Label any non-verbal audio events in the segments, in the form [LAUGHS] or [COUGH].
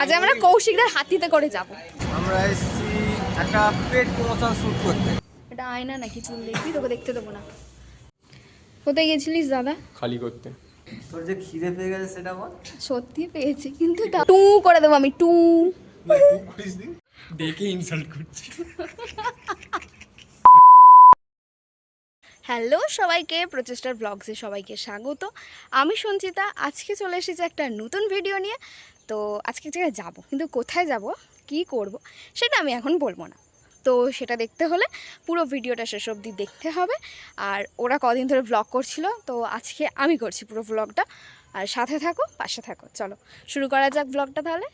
আজ আমরা কৌশিকদের হাতিতে করে যাব। আমরা এসেছি একটা পেট প্রমোশন শুট করতে। এটা আয়না নাকি চুল দেখবি তোকে দেখতে দেবো না। কোথায় গেছিলিস দাদা? খালি করতে। তোর যে খিদে পেয়ে গেছে সেটা বল। সত্যি পেয়েছি কিন্তু তা- টু করে দেবো আমি টু। দেখে ইনসাল্ট করছি। হ্যালো সবাইকে, প্রচেষ্টার ব্লগসে সবাইকে স্বাগত। আমি সঞ্চিতা, আজকে চলে এসেছি একটা নতুন ভিডিও নিয়ে। তো আজকে জায়গায় যাব, কিন্তু কোথায় যাব, কি করব, সেটা আমি এখন বলব না। তো সেটা দেখতে হলে পুরো ভিডিওটা শেষ অবধি দেখতে হবে। আর ওরা কদিন ধরে ব্লগ করছিল, তো আজকে আমি করছি পুরো ব্লগটা আর সাথে থাকো, পাশে থাকো। চলো, শুরু করা যাক ব্লগটা তাহলে।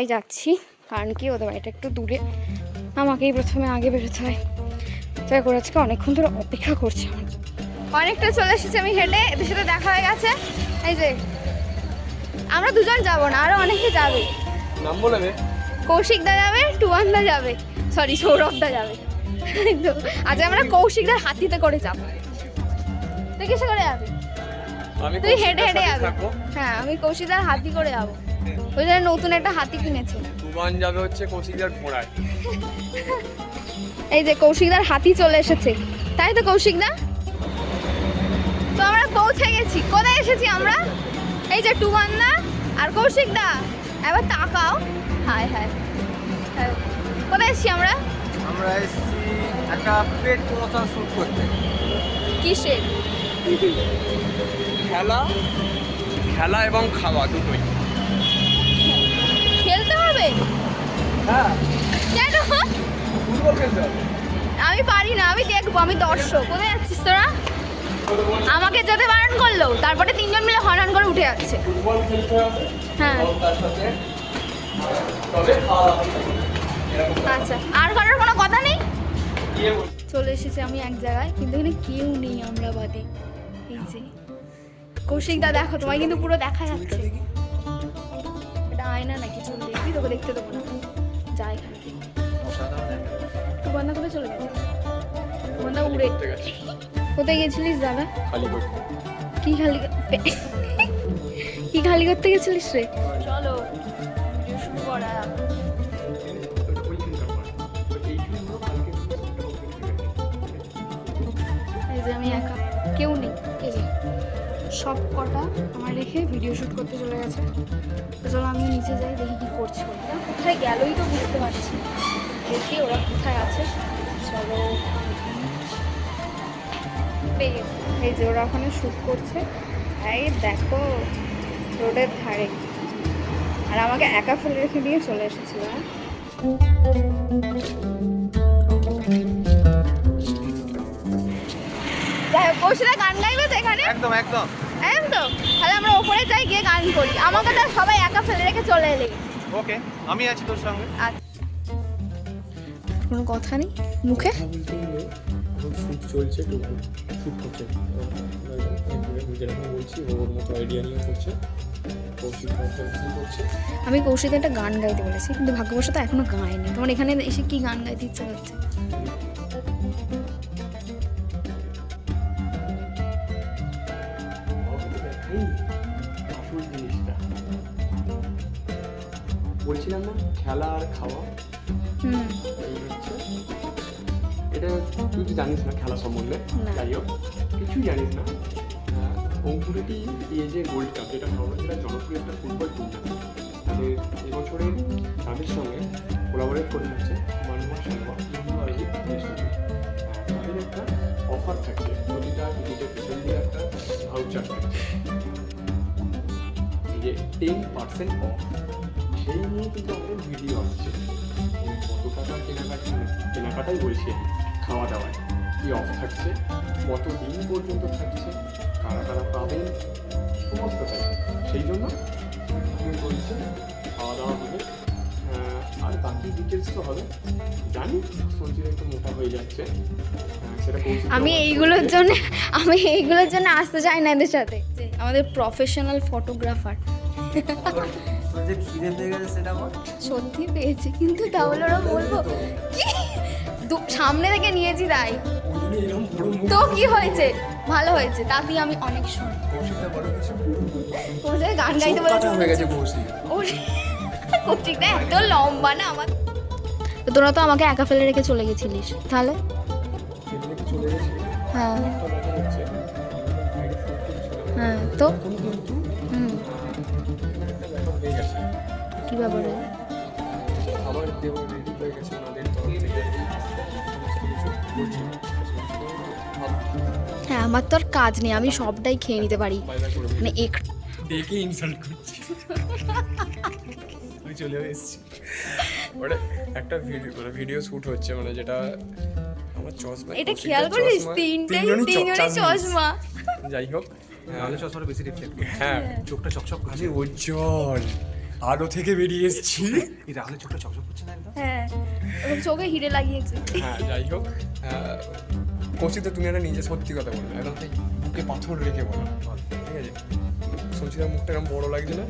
একাই যাচ্ছি কারণ কি ওদের বাড়িটা একটু দূরে। আমাকেই প্রথমে আগে বেরোতে হয়। তাই করে আজকে অনেকক্ষণ ধরে অপেক্ষা করছি আমার। অনেকটা চলে এসেছি আমি হেঁটে এদের সাথে দেখা হয়ে গেছে। এই যে আমরা দুজন যাব না আরও অনেকে যাবে। নাম বলে দে। কৌশিকদা যাবে টুয়ানদা যাবে। সরি সৌরভদা যাবে। আজ আমরা কৌশিকদার হাতিতে করে যাব। তুই কিসে করে যাবি? তুই হেঁটে হেঁটে যাবি। হ্যাঁ আমি কৌশিকদার হাতি করে যাব। ওই জন্য নতুন একটা হাতি কিনেছে। তুমান যাবে হচ্ছে কৌশিকদার ঘোড়ায়। এই যে কৌশিকদার হাতি চলে এসেছে। তাই তো কৌশিকদা? তো আমরা পৌঁছে গেছি। কোথায় এসেছি আমরা? এই যে টুবান্না আর কৌশিকদা। এবার তাকাও। হায় হায়। হ্যাঁ। কোথায় এসেছি আমরা? আমরা এসেছি একটা পেট প্রমোশন শ্যুট করতে। কিসের? খেলা খেলা এবং খাওয়া দুটোই। হবে? হ্যাঁ। কেন? ফুটবল খেলতে আমি পারি না আমি দেখব আমি দর্শক। কোথায় যাচ্ছিস তোরা? আমাকে যেতে বারণ করল তারপরে তিনজন মিলে হরন করে উঠে যাচ্ছে। হ্যাঁ। আচ্ছা আর কারোর কোনো কথা নেই? চলে এসেছি আমি এক জায়গায় কিন্তু এখানে কেউ নেই আমরা বাদে। এই যে কৌশিক দা দেখো তোমায় কিন্তু পুরো দেখা যাচ্ছে। আয়না নাকি চুল দেখবি? তোকে দেখতে দেবো না। যা এখান থেকে। টুবান্দা কোথায় চলে গেছে? টুবান্দা উড়ে। কোথায় গেছিলিস দাদা? খালি কি খালি করতে- কি খালি করতে গেছিলিস রে? চলো ভিডিও শুরু করা এই যে আমি একা। কেউ নেই। এই যে। সব কটা আমার রেখে ভিডিও শ্যুট করতে চলে গেছে। চলো আমি নিচে যাই, দেখি কি করছি ওরা। কোথায় গেলোই তো বুঝতে পারছি দেখি ওরা কোথায় আছে। চলো। পেয়ে এই যে ওরা ওখানে শ্যুট করছে। এই দেখো, রোডের ধারে। আর আমাকে একা ফেলে রেখে দিয়ে চলে এসেছিল। যাই হোক গান গাইবে তো এখানে। একদম একদম। একদম তাহলে আমরা ওপরে যাই গিয়ে গান করি। আমাকে তো সবাই একা ফেলে রেখে চলে এলে। ওকে আমি আছি তোর সঙ্গে। আচ্ছা। কোনো কথা নেই? মুখে? শুট চলছে টুকু শুট করছে যেরকম বলছি ওর মতো আইডিয়া নিয়ে করছে। কৌশিক আমি কৌশিক একটা গান গাইতে বলেছি কিন্তু ভাগ্যবশত এখনও গায়নি তোমার এখানে এসে কি গান গাইতে ইচ্ছা করছে? বলছিলাম না খেলা আর খাওয়া। এটা তুই তো জানিস না খেলা সম্বন্ধে। যাই হোক কিছুই জানিস না। অঙ্কুরেটি এই যে গোল্ড কাপ যেটা সর্বজেলা জনপ্রিয় একটা ফুটবল টুর্নামেন্ট তাদের এবছরে তাদের সঙ্গে কোলাবোরেট করে হচ্ছে মানমা শর্মা তাদের একটা অফার থাকছে প্রতিটা টিকিটের পেছন দিয়ে একটা ভাউচার থাকছে। যে টেন পার্সেন্ট অফ সেই নিয়ে কিন্তু আমাদের ভিডিও আসছে কত কেনাকাটা কেনাকাটাই বলছি খাওয়া দাওয়ায় কি অফ থাকছে কত দিন পর্যন্ত থাকছে কারা কারা পাবেন সমস্তটাই সেই জন্য চলছে খাওয়া দাওয়া হবে আর বাকি ডিটেলস তো হবে জানি সঞ্চিতা একটু মোটা হয়ে যাচ্ছে আমি এইগুলোর বলছে। জন্য আমি এইগুলোর জন্য আসতে চাই না এদের সাথে আমাদের প্রফেশনাল ফটোগ্রাফার [LAUGHS] [LAUGHS] তোর যে খিদে পেয়ে গেছে সেটা বল। সত্যি পেয়েছি কিন্তু তাহলে ওরা বলব। কি? দু- সামনে থেকে নিয়েছি তাই। এরকম বড় মুখ তো কি হয়েছে? ভালো হয়েছে তাতেই আমি অনেক শুনি। কৌশিকটা বড় কিছু ওর সাথে গান গাইতে চোখ কাটা হয়ে বলে গেছে কৌশিক কৌশিকটা এত লম্বা না আমার। তো তোরা তো আমাকে একা ফেলে রেখে চলে গেছিলিস তাহলে? এমনি কি চলে গেছি। হ্যাঁ। হ্যাঁ তো? এখন কিন্তু হয়ে গেছে। কি ব্যাপারে? দেওয়া রেডি হয়ে গেছে ওনাদের তরফ থেকে হ্যাঁ আমার তো আর কাজ নেই আমি সবটাই খেয়ে নিতে পারি। মানে এক ডেকে ইনসাল্ট করছি। আমি চলে এসেছি। ওটা একটা ভিডিও মানে ভিডিও শ্যুট হচ্ছে মানে যেটা আমার চশমা এটা খেয়াল করিস? তিনটেই। চশমা। যাই হোক আলো চশমাটা বেশি রিফ্লেক্ট হ্যাঁ। চোখটা চকচক করছে আরে উজ্জ্বল। আলো থেকে বেরিয়ে এসেছি। এই রাহুলের চোখটা চকচক করছে না একদম? হ্যাঁ ওর চোখে হিরে লাগিয়েছে। হ্যাঁ যাই হোক। কৌশিক তুমি একটা নিজে সত্যি কথা বলো একদম সেই বুকে পাথর রেখে বলো। ঠিক আছে? সঞ্চিতার মুখটা এরকম বড় লাগছে না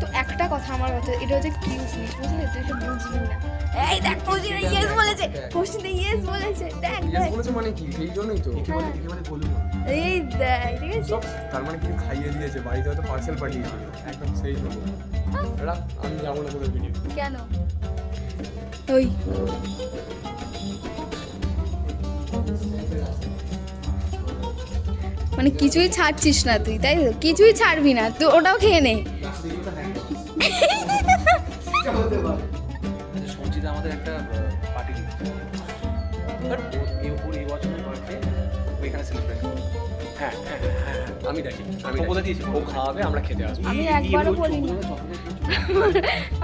তো একটা কথা আমার কথা এটা হচ্ছে কিউটনেস বুঝলি? তুই এটা বুঝবি না। এই দেখ কৌশিক ইয়েস বলেছে কৌশিক ইয়েস বলেছে দেখ দেখ। বলেছে মানে কি? সেই জন্যই তো। হ্যাঁ। একেবারে বলব এই দেখ ঠিক আছে? তার মানে কিছু খাইয়ে দিয়েছে বাড়িতে হয়তো পার্সেল পাঠিয়েছিল একদম। সেই জন্য। রাখ আমি যাব না তোদের ভিডিও কেন? ওই। মানে কিছুই ছাড়ছিস না তুই তাই তো? কিছুই ছাড়বি না তুই ওটাও খেয়ে নে। আমাদের একটা পার্টি সেলিব্রেট হ্যাঁ হ্যাঁ আমি দেখি আমি বলে দেখি। ও খাওয়াবে আমরা খেতে আসব। আমি একবারও বলিনি।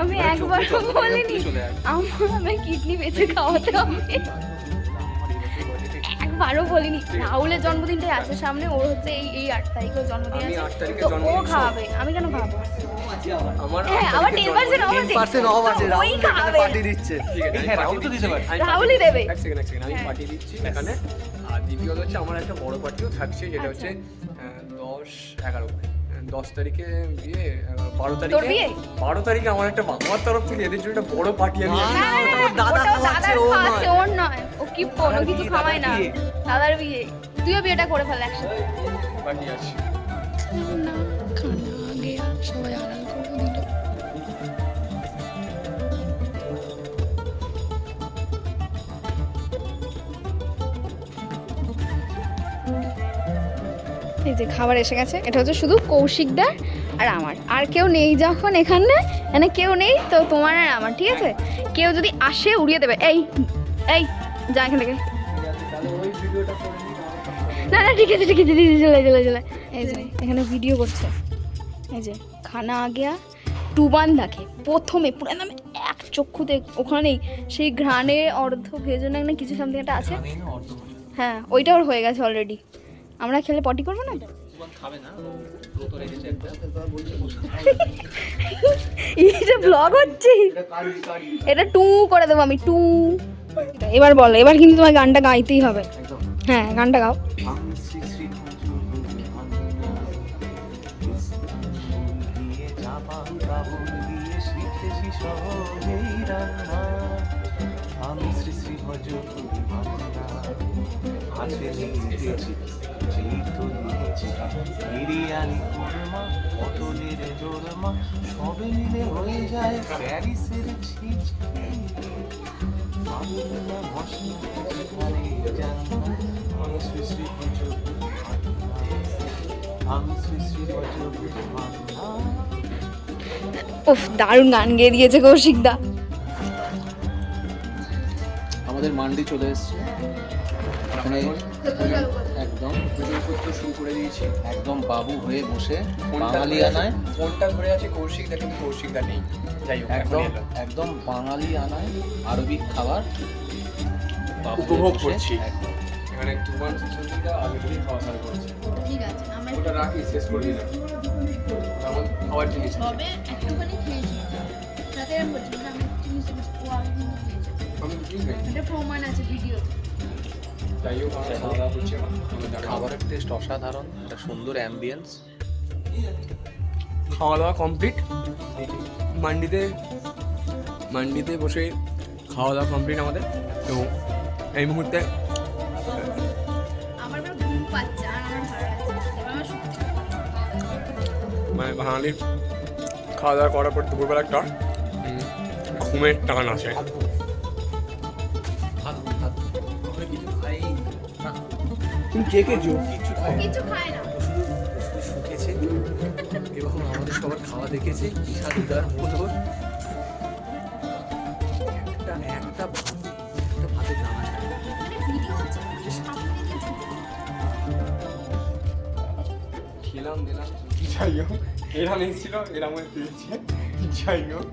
আমি একবারও বলিনি। আমার আমি কিডনি বেঁচে খাওয়াতে হবে। একবারও বলিনি। রাহুলের জন্মদিনটাই আছে সামনে ওর হচ্ছে এই এই আট তারিখের জন্মদিন আমি আছে। আট তারিখে তো ও খাওয়াবে। আমি কেন খাওয়াবো? আমার হ্যাঁ আবার টেন পার্সেন্ট অফ আছে। অফ আছে ওই খাওয়াবে পার্টি দিচ্ছে। ঠিক আছে হ্যাঁ, রাহুল তো দিতে পারে। রাহুলই দেবে। এক সেকেন্ড এক সেকেন্ড আমি পার্টি দিচ্ছি এখানে। আর দ্বিতীয়ত হচ্ছে আমার একটা বড় পার্টিও থাকছে যেটা আচ্ছা। হচ্ছে দশ এগারো। দশ তারিখে বিয়ে বারো তারিখে? বিয়ে? বারো তারিখে আমার একটা বাবার তরফ থেকে এদের জন্য একটা বড় পার্টি আমি না, না, না, ওটা দাদা ওটাও খাওয়াচ্ছে, দাদার ও নয়। খাওয়াচ্ছে, ওর নয়। ও কি কোনো দাদার কিছু বিয়ে, খাওয়ায় না। দাদার বিয়ে। দাদার বিয়ে। তুইও বিয়েটা করে ফেল একসাথে। বাকি আছি। সবাই দিল এই যে খাবার এসে গেছে এটা হচ্ছে শুধু কৌশিকদার আর আমার। আর কেউ নেই যখন এখানে মানে কেউ নেই তো তোমার আর আমার ঠিক আছে? কেউ যদি আসে উড়িয়ে দেবে। এই এই যা এখান থেকে। না না ঠিক আছে ঠিক আছে দিদি চলে চলে চলে। এই যে এখানে ভিডিও করছে। এই যে খানা আগিয়া টুবান দেখে প্রথমে পুরো একদম এক চক্ষুতে ওখানেই সেই ঘ্রাণে অর্ধ ভেজনে না কিছু সামথিং একটা আছে? হ্যাঁ ওইটা ওর হয়ে গেছে অলরেডি আমরা খেলে পটি করব না? [LAUGHS] এটা ব্লগ হচ্ছে। এটা টু করে দেবো আমি, টু। এবার বলো, এবার কিন্তু তোমার গানটা গাইতেই হবে। হ্যাঁ গানটা গাও। দিয়ে আমি শ্রী শ্রী ভজ হাতে নিয়েছি যেই তো নিয়েছি। বিরিয়ানি কোরমা পটলের সবে মিলে হয়ে যায় প্যারিসের শ্রী শ্রী শ্রী শ্রী উফ, দারুণ গান গেয়ে দিয়েছে কৌশিকদা। আমাদের মান্ডি চলে এসছে। একদম করতে শুরু করে দিয়েছি। একদম বাবু হয়ে বসে বাঙালিয়ানায় ফোনটা ধরে আছে কৌশিকদা কিন্তু কৌশিকদা নেই। যাই হোক একদম একদম বাঙালি আনায় আরবিক খাবার বাবু উপভোগ করছি। একদম। এখানে আগে থেকেই খাওয়া শুরু করেছে। ঠিক আছে আমার ওটা রাখি শেষ তেমন খাওয়ার জিনিস। তবে একটুখানি খেয়েছি। আমি বলছি না আমি জিনিস আমি এটা প্রমাণ আছে ভিডিও। খাবারের টেস্ট অসাধারণ একটা সুন্দর অ্যাম্বিয়েন্স খাওয়া দাওয়া কমপ্লিট মান্ডিতে মান্ডিতে বসে খাওয়া দাওয়া কমপ্লিট আমাদের। এবং এই মুহূর্তে। মানে বাঙালির খাওয়া দাওয়া করার পর দুপুরবেলা একটা ঘুমের টান আসে। তুমি কে কে জো? কিছু খায় না। শুকেছে এবং আমাদের সবার খাওয়া দেখেছে। ঈশা দুদার মতো একটা একটা ভাত। একটা ভাতের দানা। মানে খেলাম দিলাম। যাই হোক এরাম এসেছিল এরাম পেয়েছে। যাই হোক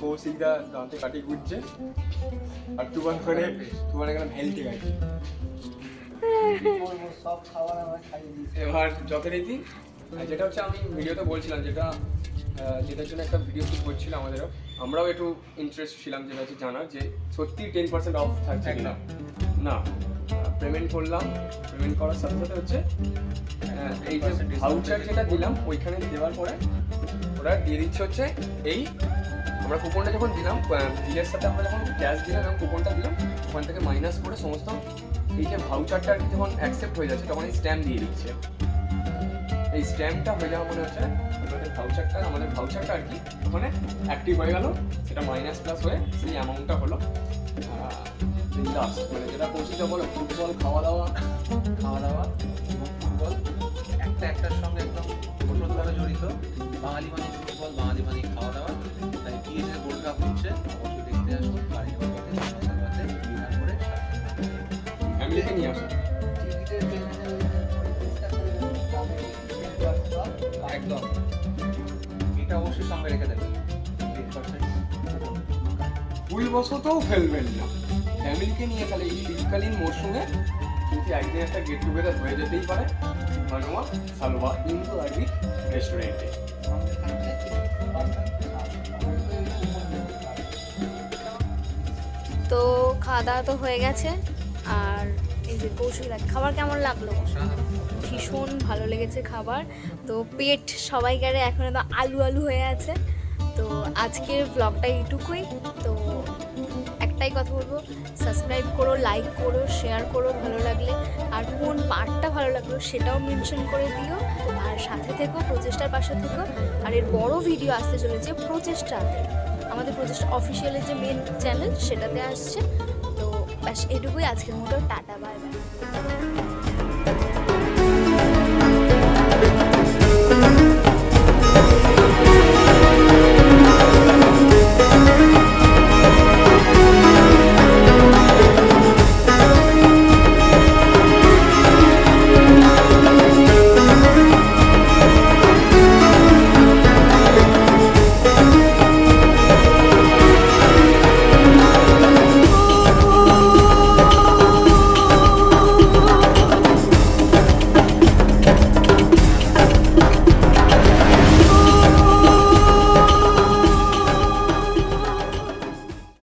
কৌশিকদা দাঁতে কাটি ঘুরছে। আর তুমান করে তুমান এখানে ভেলতে গেছে। এবার যথারীতি আর যেটা হচ্ছে আমি ভিডিওতে বলছিলাম যেটা যেটার জন্য একটা ভিডিও শুট করছিলাম আমাদেরও আমরাও একটু ইন্টারেস্ট ছিলাম যেটা হচ্ছে জানার যে সত্যি টেন পার্সেন্ট অফ থাকছে কিনা। না পেমেন্ট করলাম পেমেন্ট করার সাথে সাথে হচ্ছে এই যে ভাউচার যেটা দিলাম ওইখানে দেওয়ার পরে ওরা দিয়ে দিচ্ছে হচ্ছে এই আমরা কুপনটা যখন দিলাম বিলের সাথে আমরা যখন ক্যাশ দিলাম এবং কুপনটা দিলাম ওখান থেকে মাইনাস করে সমস্ত এই যে ভাউচারটা কি যখন অ্যাকসেপ্ট হয়ে যাচ্ছে, তখন এই স্ট্যাম্প দিয়ে দিচ্ছে। এই স্ট্যাম্পটা হয়ে যাওয়া মনে হচ্ছে আমাদের ভাউচারটা আমাদের ভাউচারটা আর কি, ওখানে অ্যাক্টিভ হয়ে গেল। সেটা মাইনাস প্লাস হয়ে সেই অ্যামাউন্টটা হলো মানে যেটা পৌঁছে বলো ফুটবল খাওয়া দাওয়া খাওয়া দাওয়া ফুটবল একটা একটার সঙ্গে একদম ওষুধভাবে জড়িত। বাঙালি মানে ফুটবল বাঙালি মানে খাওয়া দাওয়া তাই পিএসের গোল্ড কাপ হচ্ছে, অবশ্যই দেখতে আসুন, বাড়ির নিয়ে আসো। একদম। এটা অবশ্যই সঙ্গে রেখে দেবেন ভুলবশতও ফেলবেন না। ফ্যামিলিকে নিয়ে তাহলে এই শীতকালীন মরশুমে কিন্তু একদিন একটা গেট টুগেদার হয়ে যেতেই পারে। মানোয়া সালোয়া ইন্দো আরবিক রেস্টুরেন্টে তো খাওয়া দাওয়া তো হয়ে গেছে। যে কৌশিক খাবার কেমন লাগল? ভীষণ ভালো লেগেছে খাবার। তো পেট সবাইকারে এখন তো আলু আলু হয়ে আছে। তো আজকের ব্লগটা এইটুকুই। তো একটাই কথা বলব সাবস্ক্রাইব করো লাইক করো শেয়ার করো ভালো লাগলে। আর কোন পার্টটা ভালো লাগল সেটাও মেনশন করে দিও। আর সাথে থেকো, প্রচেষ্টার পাশে থেকো। আর এর বড় ভিডিও আসতে চলেছে প্রচেষ্টাতে আমাদের প্রচেষ্টা অফিসিয়ালের যে মেন চ্যানেল সেটাতে আসছে। তো ব্যাস এটুকুই আজকের মতো, টাটা